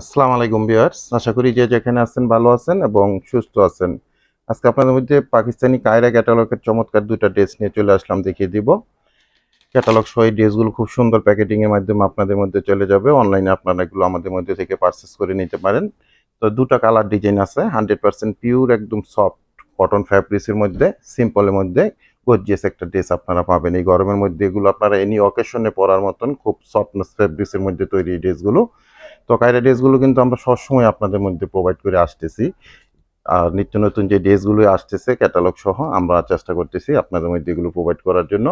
আসসালামু আলাইকুম ভিউয়ার্স। আশা করি যে যেখানে আছেন ভালো আছেন এবং সুস্থ আছেন। আজকে আপনাদের মধ্যে পাকিস্তানি কায়রা ক্যাটালগের চমৎকার দুটা ড্রেস নিয়ে চলে আসলাম, দেখিয়ে দিব। ক্যাটালগ সহ এই ড্রেসগুলো খুব সুন্দর প্যাকেটিংয়ের মাধ্যমে আপনাদের মধ্যে চলে যাবে। অনলাইনে আপনারা এগুলো আমাদের মধ্যে থেকে পারচেস করে নিতে পারেন। তো দুটা কালার ডিজাইন আছে হান্ড্রেড পার্সেন্ট পিওর একদম সফট কটন ফ্যাব্রিক্সের মধ্যে সিম্পলের মধ্যে গর্জিয়াস একটা ড্রেস আপনারা পাবেন। এই গরমের মধ্যে এগুলো আপনারা এনি অকেশনে পরার মতন খুব সফটনেস ফ্যাব্রিক্সের মধ্যে তৈরি এই ড্রেসগুলো। তো কায়রা ড্রেসগুলো কিন্তু আমরা সবসময় আপনাদের মধ্যে প্রোভাইড করে আসতেছি। আর নিত্য নতুন যে ড্রেসগুলো আসতেছে ক্যাটালগ সহ আমরা চেষ্টা করতেছি আপনাদের মধ্যে এগুলো প্রোভাইড করার জন্য।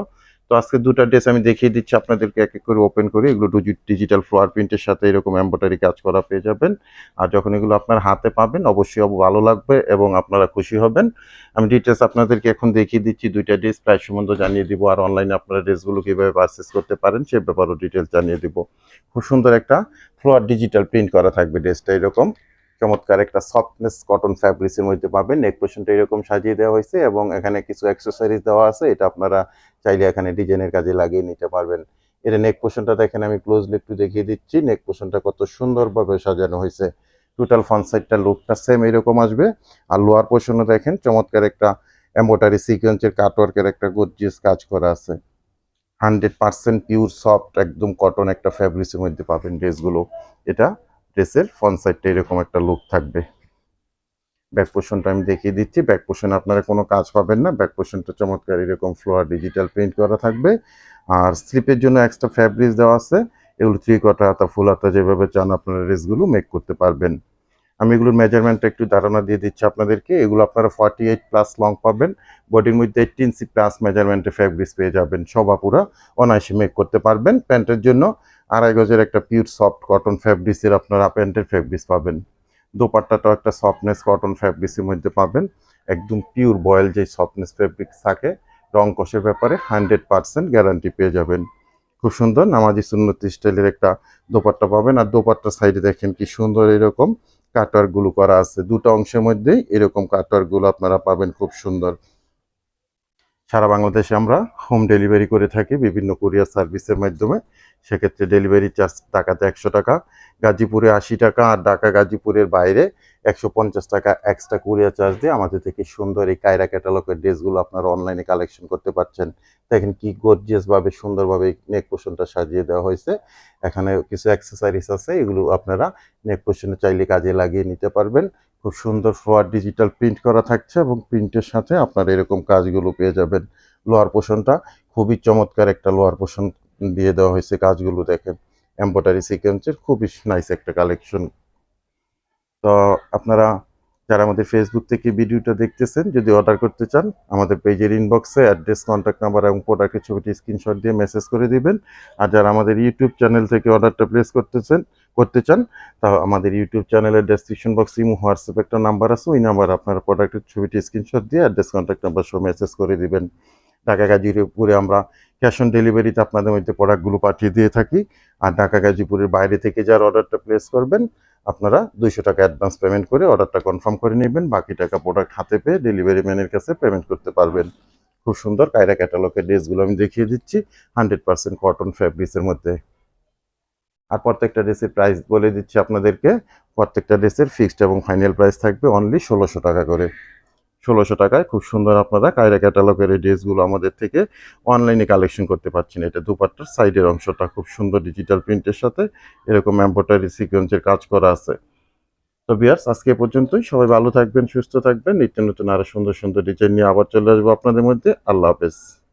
তো আজকে দুটো ড্রেস আমি দেখিয়ে দিচ্ছি, আপনাদেরকে এক এক করে ওপেন করে। এগুলো ডিজিটাল ফ্লোয়ার প্রিন্টের সাথে এরকম এম্ব্রয়ডারি কাজ করা পেয়ে যাবেন। আর যখন এগুলো আপনার হাতে পাবেন, অবশ্যই অব- ভালো লাগবে এবং আপনারা খুশি হবেন। আমি ডিটেলস আপনাদেরকে এখন দেখিয়ে দিচ্ছি, দুইটা ড্রেস প্রায় সম্বন্ধে জানিয়ে দিব আর অনলাইনে আপনারা ড্রেসগুলো কীভাবে পারচেস করতে পারেন, সে ব্যাপারেও ডিটেলস জানিয়ে দিব। খুব সুন্দর একটা ফ্লোয়ার ডিজিটাল প্রিন্ট করা থাকবে ড্রেসটা এরকম। চমৎকার একটা সফটনেস কটন ফ্যাব্রিক্সের মধ্যে পাবেন। নেক পোর্শনটা এরকম সাজিয়ে দেওয়া হয়েছে এবং এখানে কিছু অ্যাক্সেসরিজ দেওয়া আছে। এটা আপনারা চাইলে এখানে ডিজাইনের কাজে লাগিয়ে নিতে পারবেন। এটা নেক পোর্শনটা দেখেন, আমি ক্লোজলি একটু দেখিয়ে দিচ্ছি। নেক পোর্শনটা কত সুন্দরভাবে সাজানো হয়েছে। টোটাল ফ্রন্ট সাইডটা লুকটা সেম এরকম আসবে। আর লোয়ার পোর্শনও দেখেন, চমৎকার একটা এম্বোটারি সিকোয়েন্সের কাটওয়ার্কের একটা গর্জিয়াস কাজ করা আছে। হান্ড্রেড পার্সেন্ট পিওর সফট একদম কটন একটা ফ্যাব্রিক্সের মধ্যে পাবেন ড্রেসগুলো এটা ড্রেসের ফ্রন্ট সাইডটা এরকম একটা লুক থাকবে। ব্যাক পোর্শনটা আমি দেখিয়ে দিচ্ছি। ব্যাক পোর্শনে আপনারা কোনো কাজ পাবেন না। ব্যাক পোর্শনটা চমৎকার এরকম ফ্লোয়ার ডিজিটাল প্রিন্ট করা থাকবে। আর স্লিপের জন্য এক্সট্রা ফ্যাব্রিক্স দেওয়া আছে। এগুলো থ্রি কটা হাতা ফুল হাতা যেভাবে চান আপনারা ড্রেসগুলো মেক করতে পারবেন। আমি এগুলোর মেজারমেন্টটা একটু ধারণা দিয়ে দিচ্ছি আপনাদেরকে। এগুলো আপনারা ফর্টি এইট প্লাস লং পাবেন। বডির মধ্যে এইটটি সি প্লাস মেজারমেন্টে ফ্যাব্রিক্স পেয়ে যাবেন। সবা পুরা অনায়াসে মেক করতে পারবেন। প্যান্টের জন্য আড়াই গজের একটা পিওর সফট কটন ফ্যাব্রিক্সের আপনারা প্যান্টের ফ্যাব্রিক্স পাবেন। দোপাট্টাটাও একটা সফটনেস কটন ফ্যাব্রিক্সের মধ্যে পাবেন। একদম পিওর বয়েল যে সফটনেস ফ্যাব্রিক্স থাকে, রং কষের ব্যাপারে হান্ড্রেড পার্সেন্ট গ্যারান্টি পেয়ে যাবেন। খুব সুন্দর নামাজি সুন্নতি স্টাইলের একটা দোপাট্টা পাবেন। আর দোপাট্টার সাইডে দেখেন কি সুন্দর এরকম কাটওয়ার্কগুলো করা আছে। দুটো অংশের মধ্যেই এরকম কাটওয়ার্কগুলো আপনারা পাবেন খুব সুন্দর। সারা বাংলাদেশে আমরা হোম ডেলিভারি করে থাকি বিভিন্ন কুরিয়ার সার্ভিসের মাধ্যমে। সেক্ষেত্রে ডেলিভারি চার্জ টাকাতে একশো টাকা, গাজীপুরে আশি টাকা আর ঢাকা গাজীপুরের বাইরে একশো পঞ্চাশ টাকা এক্সট্রা কুরিয়ার চার্জ দিয়ে আমাদের থেকে সুন্দর এই কায়রা ক্যাটালগের ড্রেসগুলো আপনারা অনলাইনে কালেকশন করতে পারছেন। দেখেন কি গর্জিয়াসভাবে সুন্দরভাবে নেক পোষণটা সাজিয়ে দেওয়া হয়েছে। এখানে কিছু অ্যাক্সেসরিজ আছে, এগুলো আপনারা নেক পোষণে চাইলে কাজে লাগিয়ে নিতে পারবেন। খুব সুন্দর ফোয়ার ডিজিটাল প্রিন্ট করা থাকছে এবং প্রিন্টের সাথে আপনার এরকম কাজগুলো পেয়ে যাবেন। লোয়ার পোশনটা খুবই চমৎকার একটা লোয়ার পোশন দিয়ে দেওয়া হয়েছে কাজগুলো দেখেন। এম্বয়ডারি সিকোয়েন্সের খুবই নাইস একটা কালেকশন তো আপনারা যারা আমাদের ফেসবুক থেকে ভিডিওটা দেখতেছেন, যদি অর্ডার করতে চান, আমাদের পেজের ইনবক্সে অ্যাড্রেস কন্ট্যাক্ট নাম্বার এবং প্রোডাক্টের ছবিটি স্ক্রিনশট দিয়ে মেসেজ করে দিবেন। আর যারা আমাদের ইউটিউব চ্যানেল থেকে অর্ডারটা প্লেস করতেছেন, করতে চান, তা আমাদের ইউটিউব চ্যানেলের ডেসক্রিপশন বক্সে ইমো হোয়াটসঅ্যাপ একটা নাম্বার আছে, ওই নাম্বার আপনারা প্রোডাক্টের ছবিটি স্ক্রিনশট দিয়ে অ্যাড্রেস কন্ট্যাক্ট নাম্বার সহ মেসেজ করে দিবেন। ঢাকা গাজীপুরে আমরা ক্যাশ অন ডেলিভারিতে আপনাদের মধ্যে প্রোডাক্টগুলো পাঠিয়ে দিয়ে থাকি। আর ঢাকা গাজীপুরের বাইরে থেকে যার অর্ডারটা প্লেস করবেন আপনারা দুইশো টাকা অ্যাডভান্স পেমেন্ট করে অর্ডারটা কনফার্ম করে নেবেন। বাকি টাকা প্রোডাক্ট হাতে পেয়ে ডেলিভারি ম্যানের কাছে পেমেন্ট করতে পারবেন। খুব সুন্দর কায়রা ক্যাটালগের ড্রেসগুলো আমি দেখিয়ে দিচ্ছি হান্ড্রেড পার্সেন্ট কটন ফ্যাব্রিক্সের মধ্যে। আর প্রত্যেকটা ড্রেসের প্রাইস বলে দিচ্ছি আপনাদেরকে। প্রত্যেকটা ড্রেসের ফিক্সড এবং ফাইনাল প্রাইস থাকবে অনলি ষোলোশো টাকা করে। ষোলোশো টাকায়। খুব সুন্দর আপনারা কায়রা ক্যাটালগের এই ড্রেসগুলো আমাদের থেকে অনলাইনে কালেকশন করতে পারছেন। এটা দুপাট্টার সাইডের অংশটা খুব সুন্দর ডিজিটাল প্রিন্টের সাথে এরকম এম্ব্রয়ডারি সিকোয়েন্সের কাজ করা আছে। তো বিয়ার্স আজকে পর্যন্তই। সবাই ভালো থাকবেন, সুস্থ থাকবেন। নিত্য নতুন আরও সুন্দর সুন্দর ডিজাইন নিয়ে আবার চলে আসব আপনাদের মধ্যে। আল্লাহ হাফেজ।